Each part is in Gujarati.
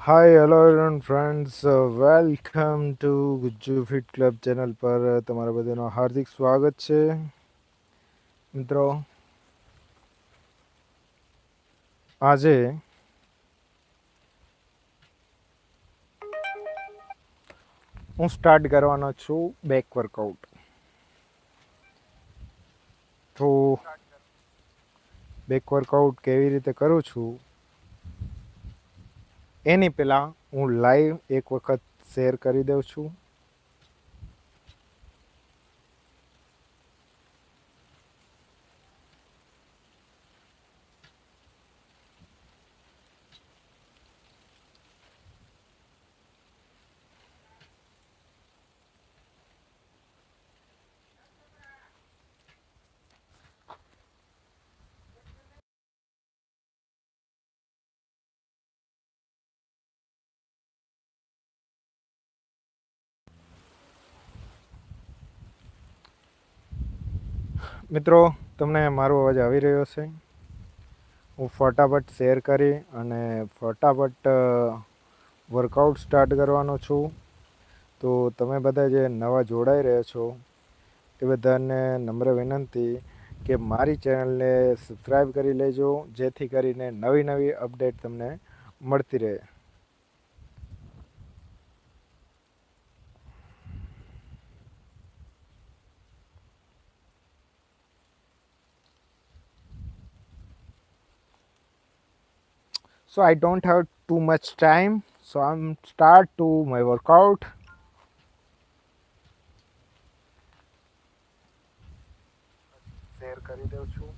Hi hello everyone friends welcome to Gujju fit club channel પર તમારા બધાનું હાર્દિક સ્વાગત છે મિત્રો આજે હું સ્ટાર્ટ કરવાનો છું બેક વર્કઆઉટ તો બેક વર્કઆઉટ કેવી રીતે કરું છું એની પહેલાં હું લાઈવ એક વખત શેર કરી દઉં છું. મિત્રો, તમને મારો અવાજ આવી રહ્યો છે. હું ફટાફટ શેર કરી અને ફટાફટ વર્કઆઉટ સ્ટાર્ટ કરવાનો છું. તો તમે બધા જે નવા જોડાઈ રહ્યા છો, એ બધાને નમ્ર વિનંતી કે મારી ચેનલને સબસ્ક્રાઈબ કરી લેજો, જેથી કરીને નવી નવી અપડેટ તમને મળતી રહે. so i don't have too much time so i'm start to my workout share કરી દઉં છું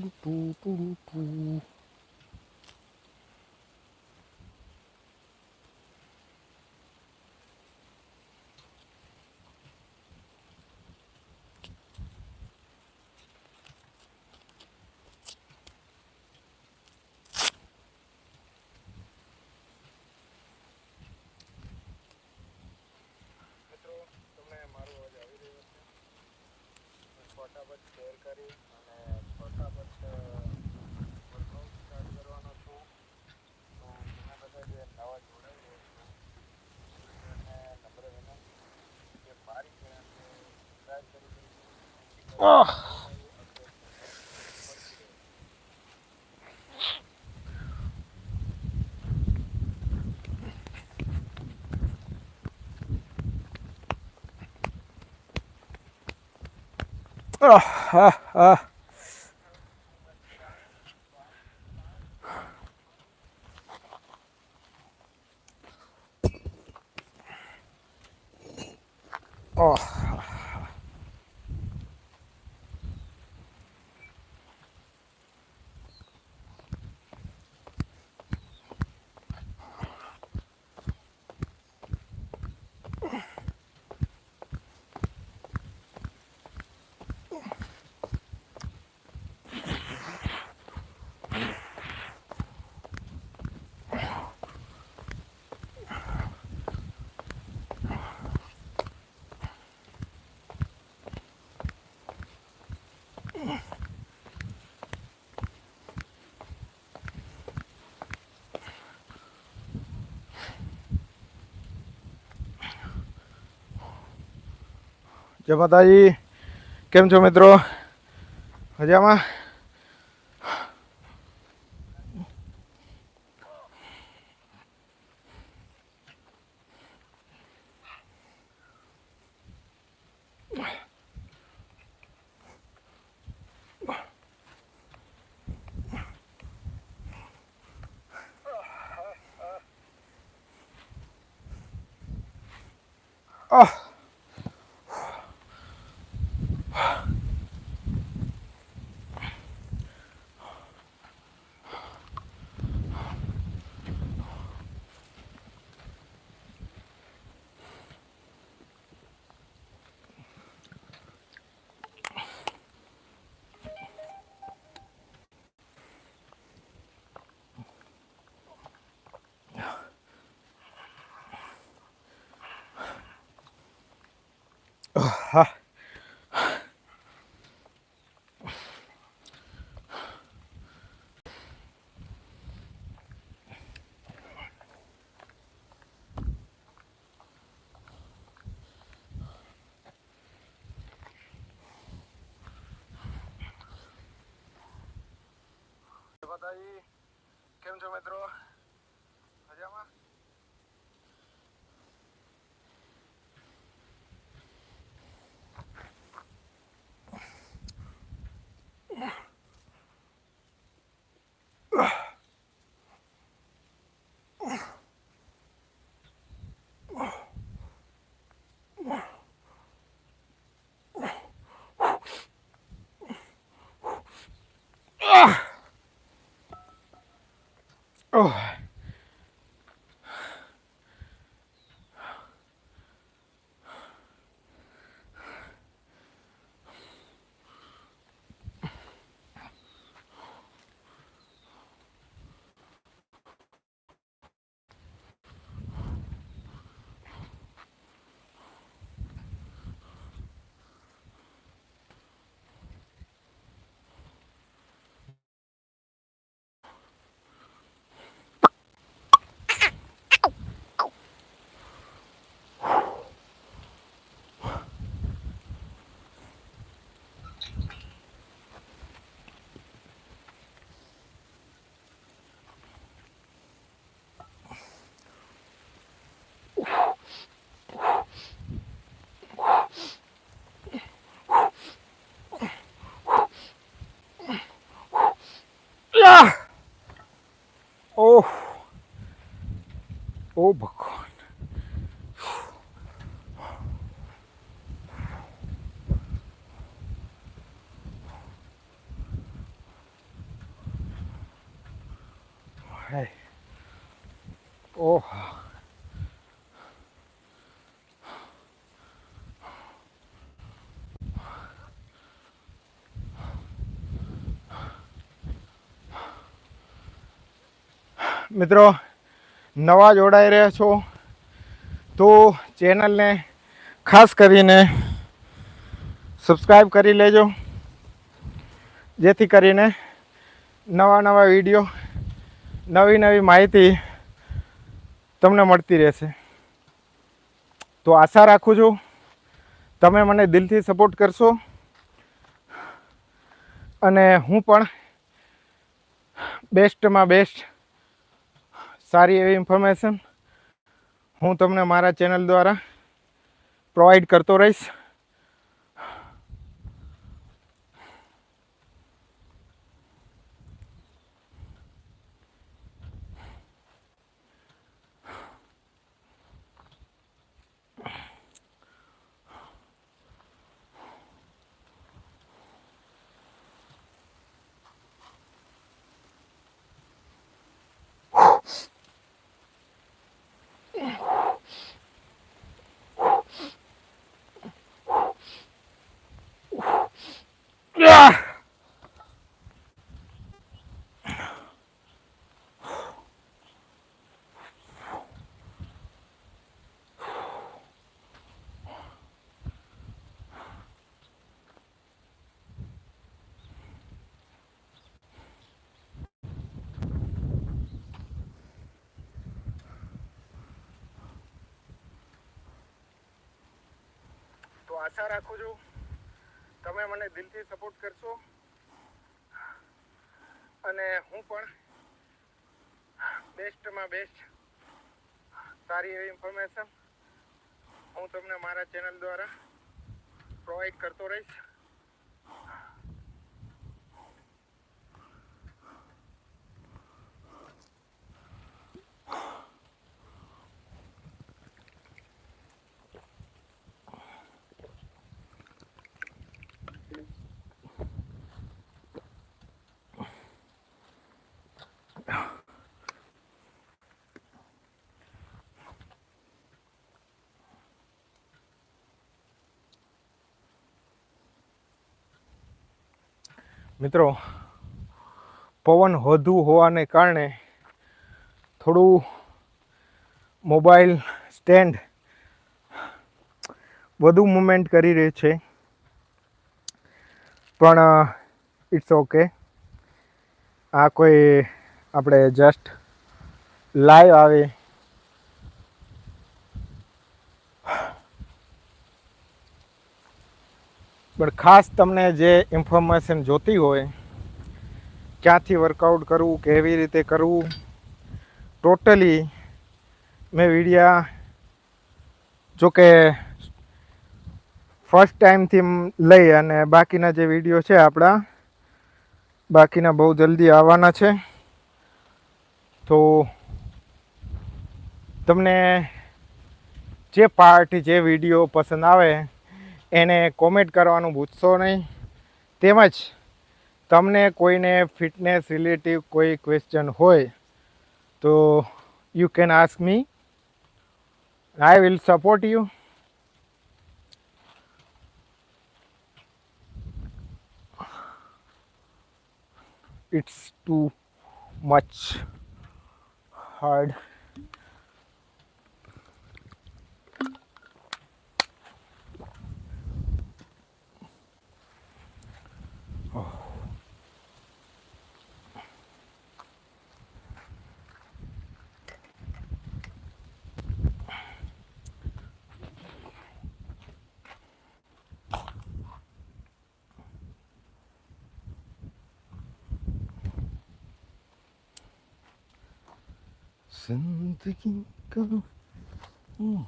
મિત્રો હું શેર કરી અને ફટાફટ સ્ટાર્ટ કરવાનો છું. તમે બધા જે નવા જોડાઈ એને નમ્ર વિનંતી કે મારી ચેનલને સબસ્ક્રાઈબ કરી 아, 아, 아. 어. જય માતાજી. કેમ છો મિત્રો? મજામાં? Wow. બધાઈ કેમ છો મિત્રો મજામાં Oh. ઓ ભગવાન હાય ઓહ મિત્રો નવા જોડાઈ રહ્યા છો. તો ચેનલને ખાસ કરીને સબસ્ક્રાઈબ કરી લેજો. જેથી કરીને નવા નવા વીડિયો, નવી નવી માહિતી તમને મળતી રહેશે. તો આશા રાખું છું તમે મને દિલથી સપોર્ટ કરશો. અને હું પણ બેસ્ટમાં બેસ્ટ સારી એવી ઇન્ફોર્મેશન હું તમને મારા ચેનલ દ્વારા પ્રોવાઈડ કરતો રહીશ. Ah! મને દિલથી સપોર્ટ કરશો. અને હું પણ બેસ્ટમાં બેસ્ટ. સારી એવી ઇન્ફોર્મેશન હું તમને મારા ચેનલ દ્વારા પ્રોવાઈડ કરતો રહીશ. મિત્રો, પવન વધુ હોવાને કારણે થોડું મોબાઈલ સ્ટેન્ડ વધુ મુમેન્ટ કરી રહ્યું છે. પણ ઇટ્સ ઓકે આ કોઈ, આપણે જસ્ટ લાઈવ આવે. પણ ખાસ તમને જે ઇન્ફોર્મેશન જોતી હોય, ક્યાંથી વર્કઆઉટ કરવું, કેવી રીતે કરવું ટોટલી મેં વિડીયા જોકે ફર્સ્ટ ટાઈમથી લઈ અને બાકીના જે વીડિયો છે આપણા, બાકીના બહુ જલ્દી આવવાના છે. તો તમને જે પાર્ટ જે વીડિયો પસંદ આવે એને કોમેન્ટ કરવાનું ભૂલશો નહીં. તેમજ તમને કોઈને ફિટનેસ રિલેટિવ કોઈ ક્વેશ્ચન હોય, તો you can ask me I will support you it's too much hard. せんかな。うん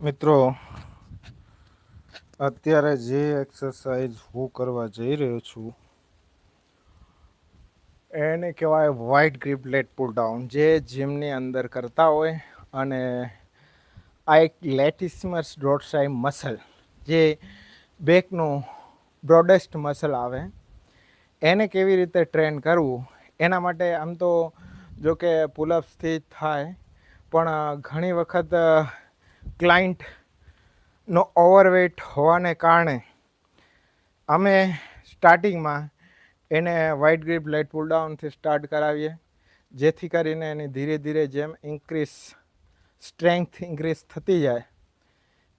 મિત્રો, અત્યારે જે એક્સરસાઇઝ હું કરવા જઈ રહ્યો છું, એને કહેવાય wide grip lat pull down જે જીમની અંદર કરતા હોય અને આ એક લેટિસમસ ડોટસાઈ મસલ જે બેકનું બ્રોડેસ્ટ મસલ આવે, એને કેવી રીતે ટ્રેન કરવું, એના માટે આમ તો જો કે પુલઅપ્સથી થાય, પણ ઘણી વખત ક્લાયન્ટનો ઓવરવેટ હોવાને કારણે અમે સ્ટાર્ટિંગમાં એને વાઇટ ગ્રીપ લાઇટ પુલ ડાઉનથી સ્ટાર્ટ કરાવીએ. જેથી કરીને એની ધીરે ધીરે જેમ ઇન્ક્રીઝ સ્ટ્રેન્થ ઇન્ક્રીઝ થતી જાય,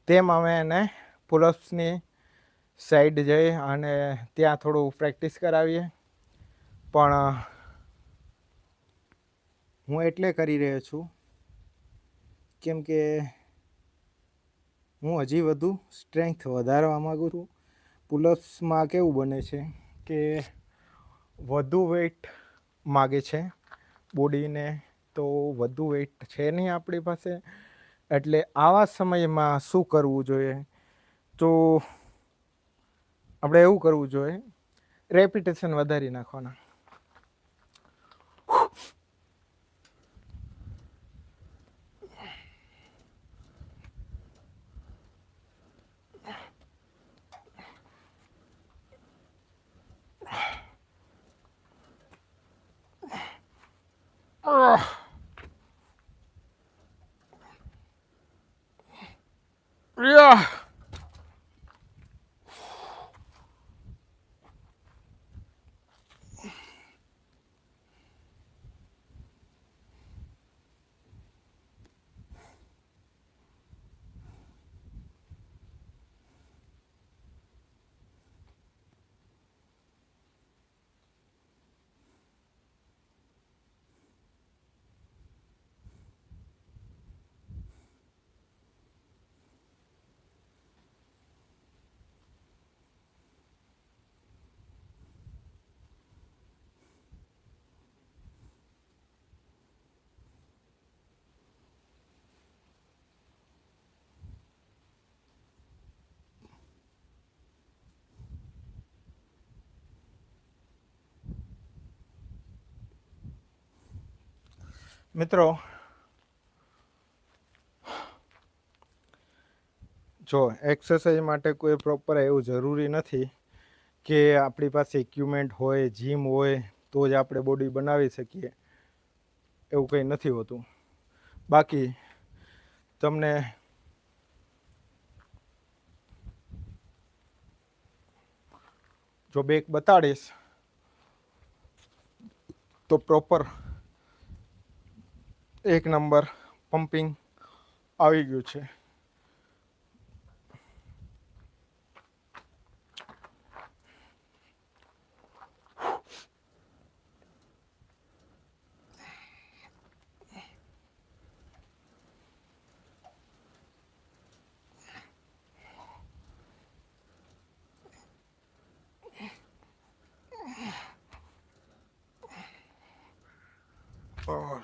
તેમ અમે એને પુલઅપ્સની સાઈડ જઈ અને ત્યાં થોડું પ્રેક્ટિસ કરાવીએ. પણ, હું એટલે કરી રહ્યો છું, કેમ કે હું હજી વધુ સ્ટ્રેન્થ વધારવા માગું છું. પુલઅપ્સમાં કેવું બને છે કે વધુ વેઇટ માગે છે. બોડીને તો વધુ વેઇટ છે નહીં આપણી પાસે. એટલે આવા સમયમાં શું કરવું જોઈએ? તો આપણે એવું કરવું જોઈએ. રેપિટેશન વધારી નાખવાના. Ugh. મિત્રો, જો એક્સરસાઇઝ માટે કોઈ પ્રોપર એવું જરૂરી નથી કે આપણી પાસે ઇક્વિપમેન્ટ હોય જીમ હોય, તો જ આપણે બોડી બનાવી શકીએ. એવું કંઈ નથી હોતું. બાકી, તમને જો બેક બતાડીશ, તો પ્રોપર એક નંબર પમ્પિંગ આવી ગયું છે. Oh,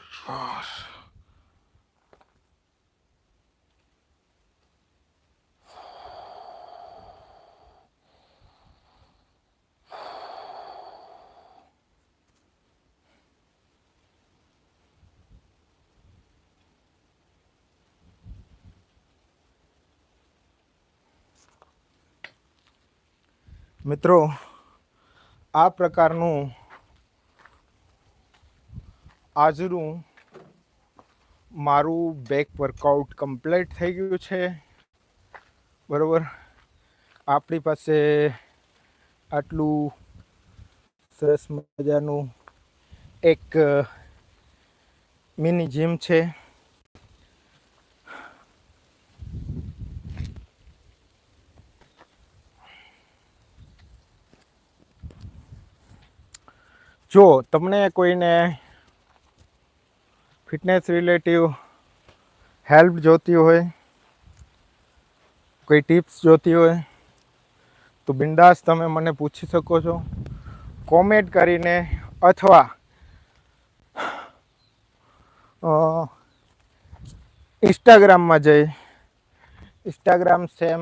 મિત્રો, આ પ્રકારનું આજનું મારું બેક વર્કઆઉટ કમ્પ્લીટ થઈ ગયું છે. બરાબર? આપણી પાસે આટલું સરસ મજાનું એક મિની જીમ છે. જો, તમને કોઈને ફિટનેસ રિલેટિવ હેલ્પ જોતી હોય, કોઈ ટિપ્સ જોતી હોય, તો બિંદાસ તમે મને પૂછી શકો છો. કોમેન્ટ કરીને અથવા ઇન્સ્ટાગ્રામમાં જઈ. Instagram same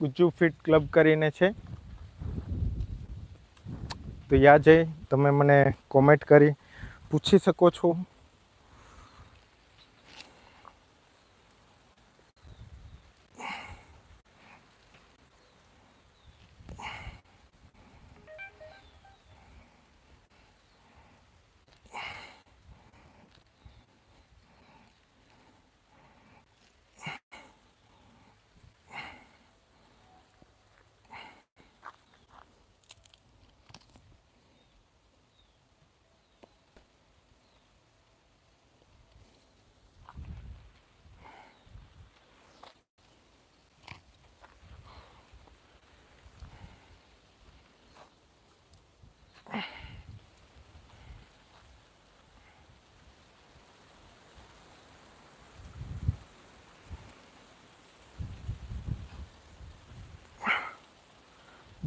Gujju fit club કરીને છે. તો યા જઈ તમે મને કોમેન્ટ કરી પૂછી શકો છો.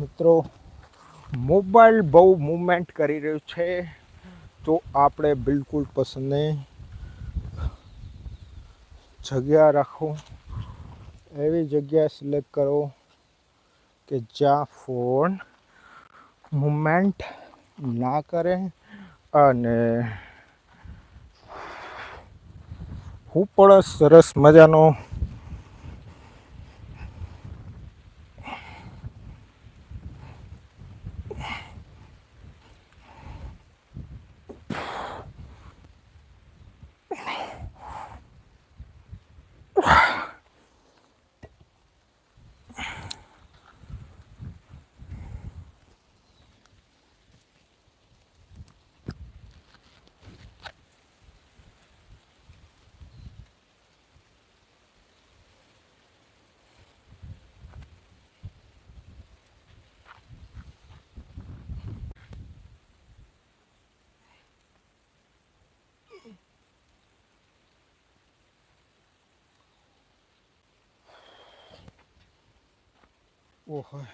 મિત્રો, મોબાઈલ બહુ મૂવમેન્ટ કરી રહ્યું છે. તો આપણે બિલકુલ પસંદ નહીં જગ્યા રાખો. એવી જગ્યા સિલેક્ટ કરો કે જ્યાં ફોન મૂવમેન્ટ ના કરે અને હું પણ સરસ મજાનો епоха.